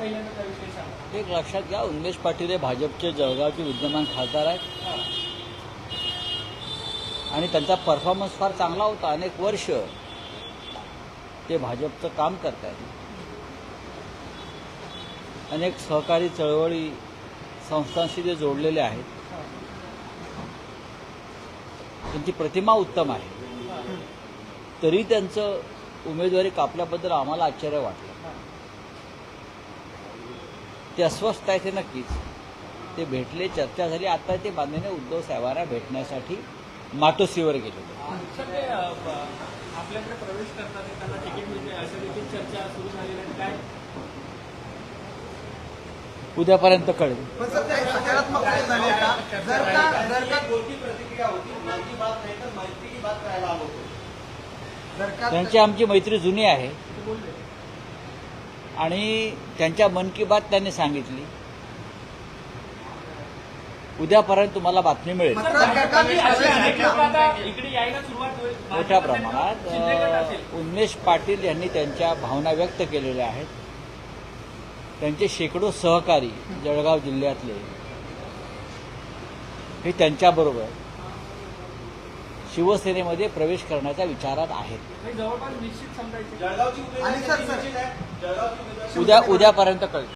पहिल्यांदा सांगा. एक लक्षात घ्या उन्मेश पाटील हे भाजपचे जळगावचे विद्यमान खासदार आहेत. आणि त्यांचा परफॉर्मन्स फार चांगला होता अनेक वर्ष ते भाजपचं काम करत आहेत. अनेक सहकारी चळवळी संस्थांशी ते जोडलेले आहेत. त्यांची प्रतिमा उत्तम आहे. तरी त्यांचं उमेदवारी कापल्याबद्दल आम्हाला आश्चर्य वाटलं. ते अस्वस्थ आहे ते नक्कीच. ते भेटले चर्चा झाली. आता ते माननीय उद्धव साहेबांना भेटण्यासाठी मातोश्रीवर ब- आपल्याकडे प्रवेश करतात तिकीट चर्चा सुरू झालेली काय? उद्यापर्यंत कळेल. पण सर काही सकारात्मक काही झाले का जर का जर का कोणती प्रतिक्रिया होती मन की बात नाही तर मैत्री की बात करायला आलो होतो. जर का त्यांची आमची मैत्री जुनी आहे. आणि त्यांच्या मन की बात त्यांनी सांगितली. उद्यापर्यंत तुम्हाला बातमी मिळेल. सर, मात्र भाजपाने सरकारने असे अनेक प्रवेश लोक आता इकडे यायला सुरुवात होईल. मोठ्या प्रमाणात. उन्मेष पाटील यांनी त्यांच्या भावना व्यक्त केलेल्या आहेत. त्यांचे शेकडो सहकारी जळगाव जिल्ह्यातले हे त्यांच्याबरोबर शिवसेनेमध्ये प्रवेश करण्याच्या विचारात आहेत. उद्या उद्यापर्यंत कळेल.